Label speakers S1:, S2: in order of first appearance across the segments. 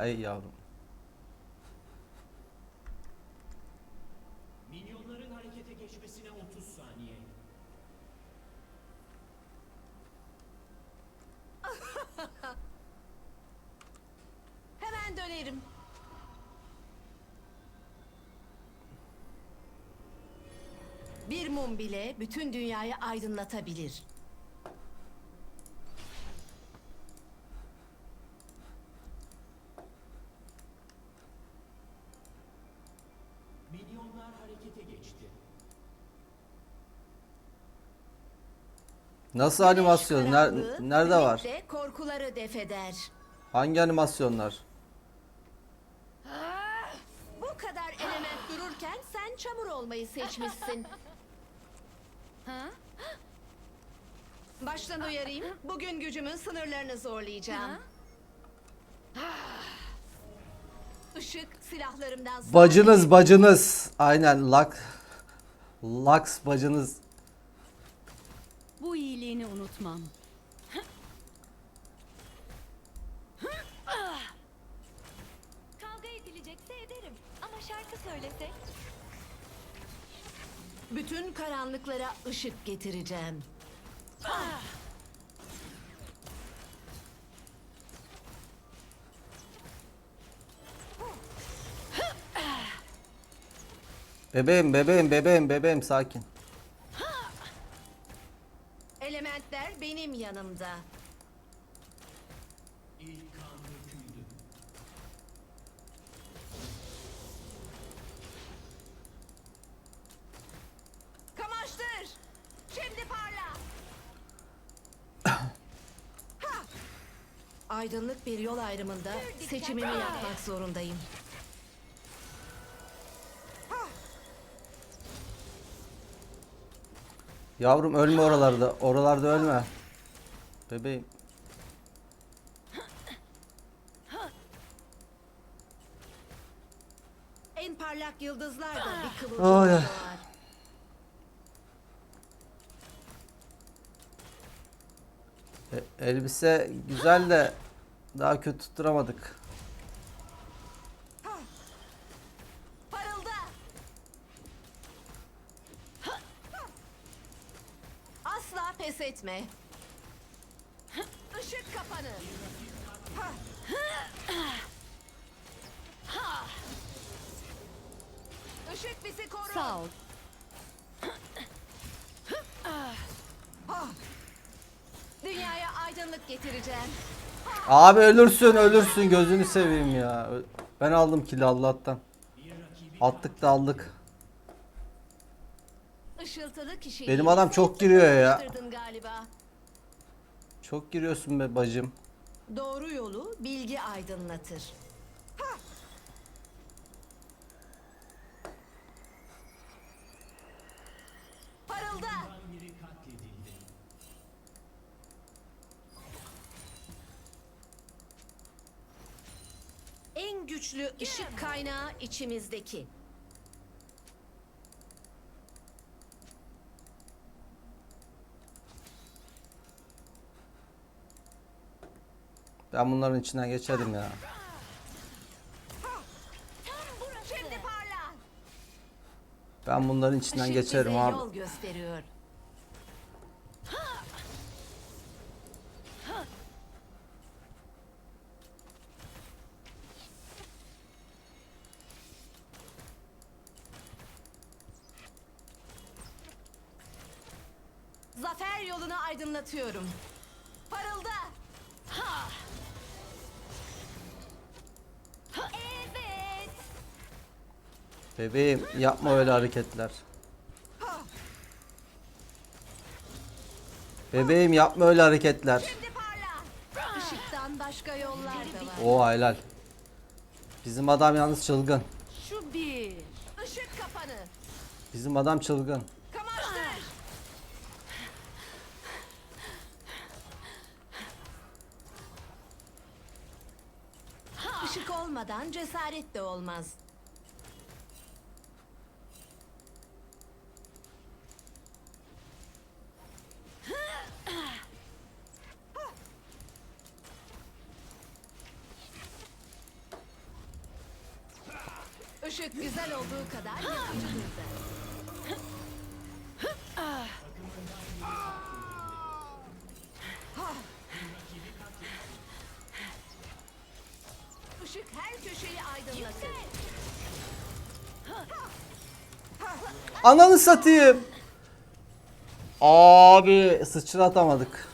S1: Ay yavrum.
S2: Minyonların harekete geçmesine 30 saniye.
S3: Hemen dönerim. Bir mum bile bütün dünyayı aydınlatabilir.
S1: Nasıl animasyon? Ner-
S3: Karanlığı
S1: nerede var?
S3: ümitle korkuları defeder.
S1: Hangi animasyonlar?
S3: Bu kadar element dururken sen çamur olmayı seçmişsin. ha? Baştan uyarayım. Bugün gücümün sınırlarını zorlayacağım. Işık silahlarımdan sonra-
S1: Bacınız bacınız. Aynen Lux. Lux bacınız.
S4: Bu iyiliğini unutmam.
S5: Kavga edilecekse ederim. Ama şarkı söylesek.
S3: Bütün karanlıklara ışık getireceğim.
S1: Bebeğim bebeğim bebeğim bebeğim sakin.
S3: Elementler benim yanımda.
S2: İlk kan döküldü.
S3: Kamaştır. Şimdi parla. Aydınlık bir yol ayrımında seçimimi yapmak zorundayım.
S1: Yavrum ölme oralarda. Oralarda ölme. Bebeğim.
S3: En parlak yıldızlar da bir kıvılcım
S1: Ay.
S3: doğar.
S1: E, elbise güzel de daha kötü tutturamadık.
S3: Parılda. Asla pes etme. Işık kapanı. Işık bizi korur.
S4: Sağ ol.
S3: Dünyaya aydınlık getireceğim.
S1: Abi ölürsün ölürsün gözünü seveyim ya. Ben aldım kili Allah'tan. Attık da aldık.
S3: Işıltılı kişiyi.
S1: Benim adam çok giriyor ya.
S3: Galiba.
S1: Çok giriyorsun be bacım.
S3: Doğru yolu bilgi aydınlatır.
S2: Katledildi.
S3: En güçlü ışık kaynağı içimizdeki.
S1: Ben bunların içinden geçerim ya. Ben bunların içinden
S3: Işık
S1: geçerim abi.
S3: yol gösteriyor. Zafer yolunu aydınlatıyorum. Parılda.
S5: Evet.
S1: Bebeğim yapma öyle hareketler. Bebeğim yapma öyle hareketler.
S3: Işıktan başka yollar da var.
S1: O helal. Bizim adam yalnız çılgın.
S4: Şu bir.
S3: Işık kapanı.
S1: Bizim adam çılgın.
S3: Kamaştır. Işık olmadan cesaret de olmaz. Işık her köşeyi aydınlatır.
S1: Ananı satayım. Abi sıçratamadık.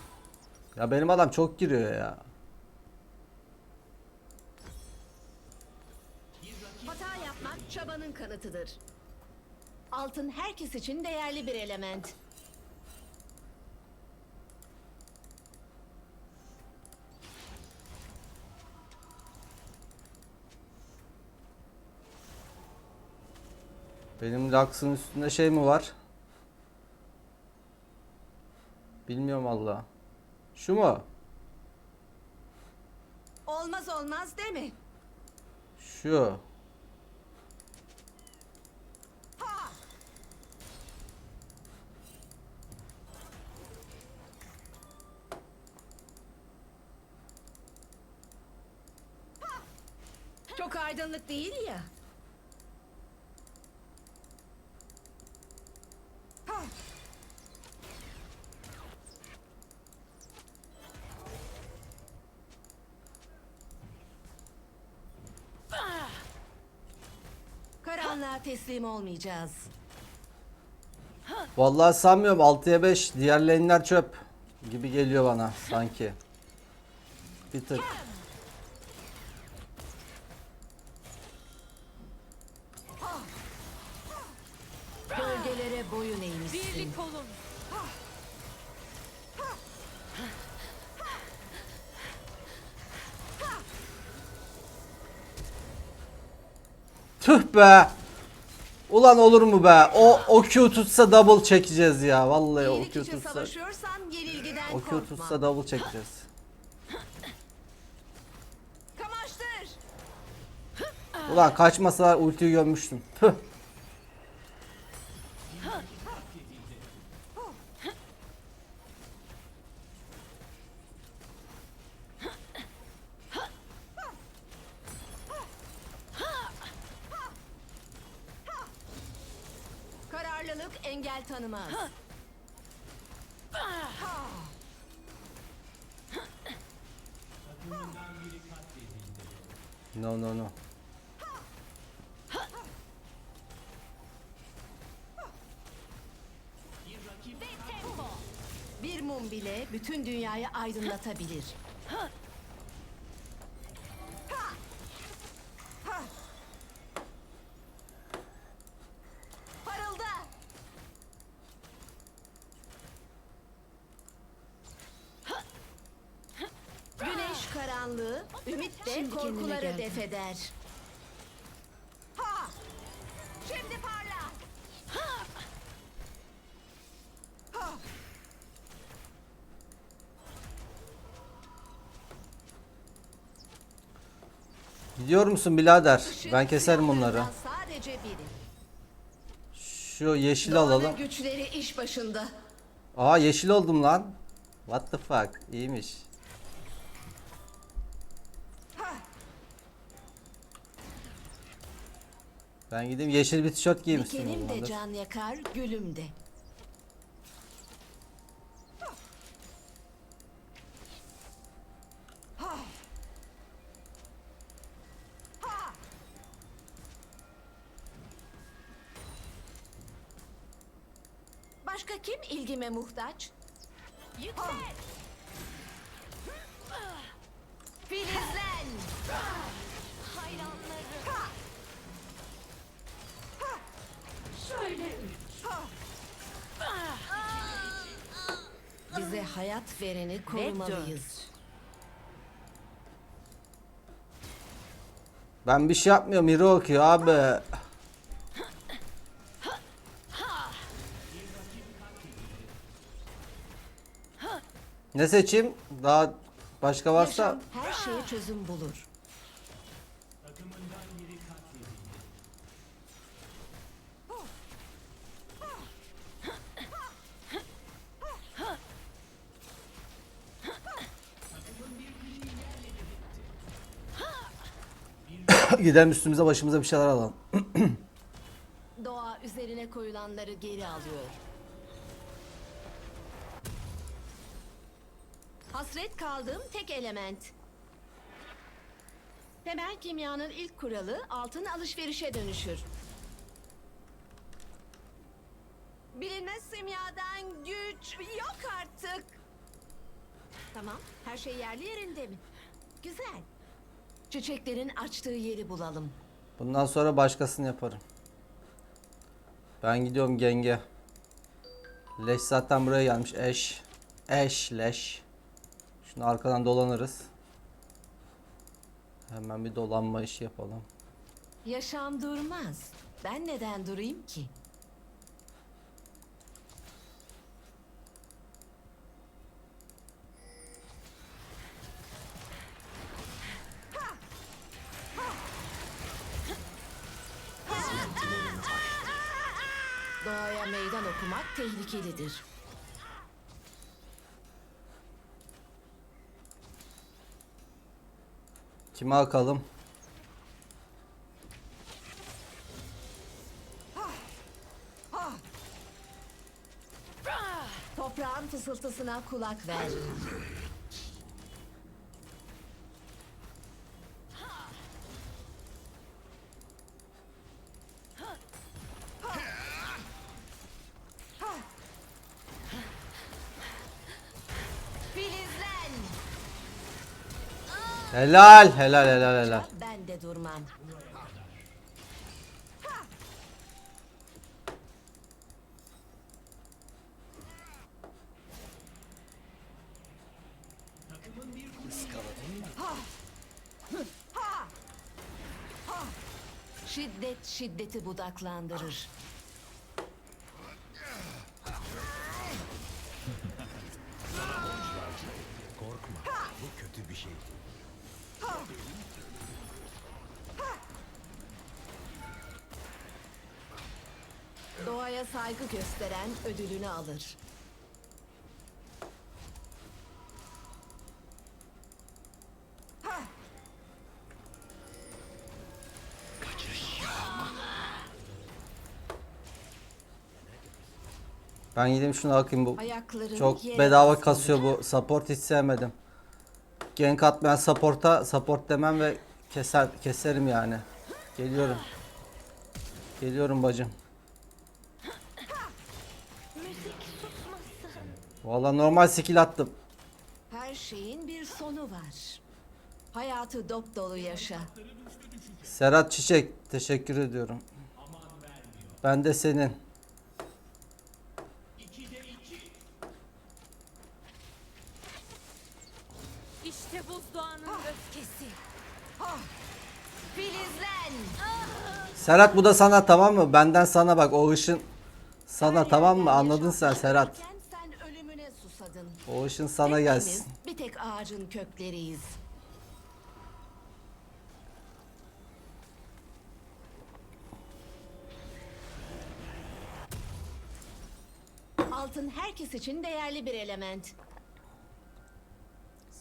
S1: Ya benim adam çok giriyor ya.
S3: Hata yapmak çabanın kanıtıdır. Altın herkes için değerli bir element.
S1: Benim Lux'ın üstünde şey mi var? Bilmiyorum valla. Şu mu?
S3: Olmaz olmaz değil mi?
S1: Şu.
S3: Çok aydınlık değil ya. Karanlığa teslim olmayacağız.
S1: Vallahi sanmıyorum 6'ya 5 diğer lane'ler çöp gibi geliyor bana sanki. Bir tık.
S3: Boyun eğmişsin.
S4: Birlik olun.
S1: Tüh be. Ulan olur mu be? O o Q tutsa double çekeceğiz ya. Vallahi o Q tutsa. O Q tutsa double çekeceğiz.
S3: Kamaştır.
S1: Ulan kaçmasalar ultiyi gömmüştüm. Tüh.
S3: Kararlılık engel tanımaz.
S1: No no no.
S3: Bir mum bile bütün dünyayı aydınlatabilir. Parılda. Güneş karanlığı, ümit de korkuları
S4: geldin.
S1: Gidiyor musun birader? Ben keserim bunları. Şu
S3: Doğanın
S1: alalım.
S3: güçleri iş başında.
S1: Aa yeşil oldum lan. What the fuck? İyiymiş. Ben gideyim yeşil bir tişört giymişsin
S3: Dikenim de can yakar, gülüm de. Başka kim ilgime muhtaç? Yüksel! Filizlen!
S5: Hayranları.
S3: Bize hayat vereni korumalıyız.
S1: Ben bir şey yapmıyorum. Hero okuyor abi. Ne seçeyim? Daha başka varsa
S3: Yaşam her şeye çözüm bulur.
S1: gidelim üstümüze başımıza bir şeyler alalım.
S3: üzerine koyulanları geri alıyor. Hasret kaldığım tek element. Temel kimyanın ilk kuralı altın alışverişe dönüşür. Bilinmez simyadan güç yok artık. Tamam, her şey yerli yerinde mi? Güzel. Çiçeklerin açtığı yeri bulalım.
S1: Bundan sonra başkasını yaparım. Ben gidiyorum genge. Leş zaten buraya gelmiş. Eş. Eş leş. Şunu arkadan dolanırız. Hemen bir dolanma işi yapalım.
S3: Yaşam durmaz. Ben neden durayım ki? Doğaya meydan okumak tehlikelidir.
S1: Kime akalım?
S3: Toprağın fısıltısına kulak ver.
S1: Helal helal helal helal.
S3: Ben de durmam. Şiddet şiddeti budaklandırır. Doğaya saygı gösteren ödülünü alır.
S1: Ben gideyim şunu akayım bu.
S3: Ayakların
S1: Çok
S3: yere
S1: bedava
S3: basmalı.
S1: kasıyor bu. Support hiç sevmedim. Gank atmayan support'a support demem ve keser keserim yani. Geliyorum. Geliyorum bacım. Valla normal skill attım.
S3: Her şeyin bir sonu var. Hayatı dop dolu yaşa.
S1: Serhat Çiçek teşekkür ediyorum. Ben de senin.
S3: Filizlen!
S1: Serhat bu da sana tamam mı? Benden sana bak o ışın sana tamam mı? Anladın sen Serhat.
S3: Sen sen ölümüne susadın.
S1: O ışın sana
S3: Hepimiz
S1: gelsin.
S3: bir tek ağacın kökleriyiz. Altın herkes için değerli bir element.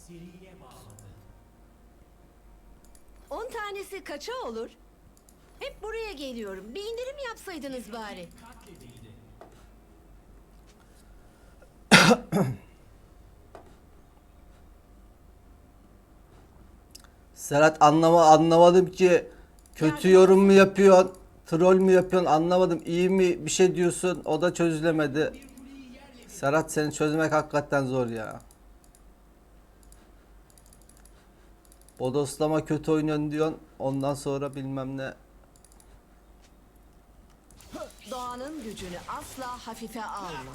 S2: Bağladı.
S3: 10 tanesi kaça olur? Hep buraya geliyorum. Bir indirim yapsaydınız bari.
S1: Serhat anlama anlamadım ki kötü yorum mu yapıyorsun? Troll mü yapıyorsun? Anlamadım. İyi mi bir şey diyorsun? O da çözülemedi. Serhat seni çözmek hakikaten zor ya. Bodoslama kötü oynuyorsun diyorsun. Ondan sonra bilmem ne.
S3: Doğanın gücünü asla hafife alma.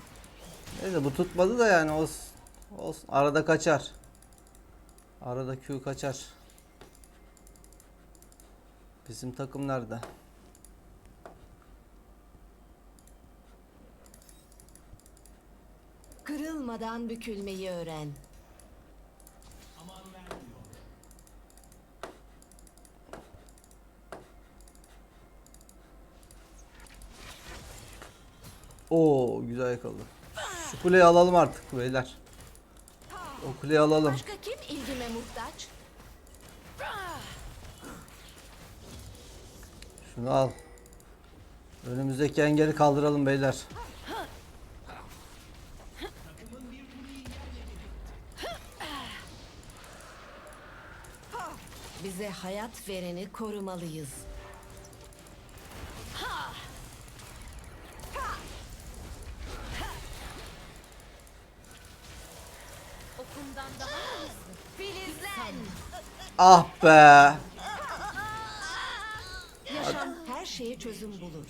S1: Neyse bu tutmadı da yani olsun. Olsun. Arada kaçar. Arada Q kaçar. Bizim takım nerede?
S3: Kırılmadan bükülmeyi öğren.
S1: Oo güzel yakaladı. Şu kuleyi alalım artık beyler. O kuleyi alalım.
S3: Başka kim ilgime muhtaç?
S1: Şunu al. Önümüzdeki engeli kaldıralım beyler.
S3: Bize hayat vereni korumalıyız.
S4: Okumdan daha mı hızlı?
S3: Filizlen!
S1: Ah be.
S3: Yaşam her şeye çözüm bulur.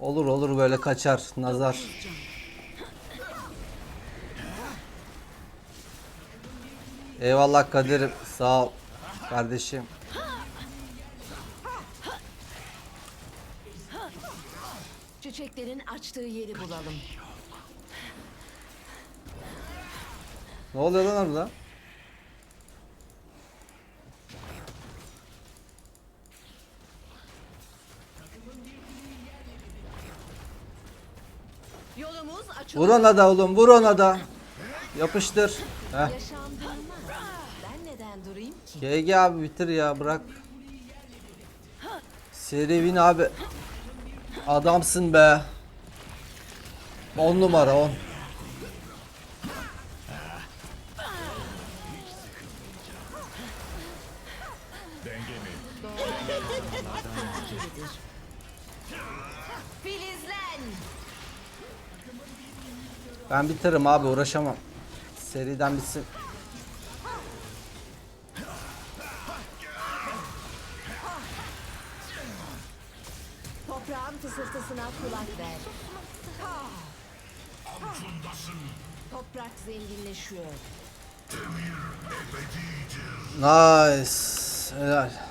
S1: Olur olur böyle kaçar nazar. Eyvallah Kadir'im sağ ol kardeşim.
S3: Çiçeklerin açtığı yeri bulalım.
S1: Ne oluyor lan orada? Vur ona da oğlum vur ona da. Yapıştır. Heh. GG abi bitir ya bırak. Seri win abi. Adamsın be. 10 numara 10.
S3: Filizlen!
S1: Ben bitiririm abi uğraşamam. Seriden bitsin.
S3: Toprağın fısıltısına kulak ver. Toprak zenginleşiyor.
S1: Nice. Helal.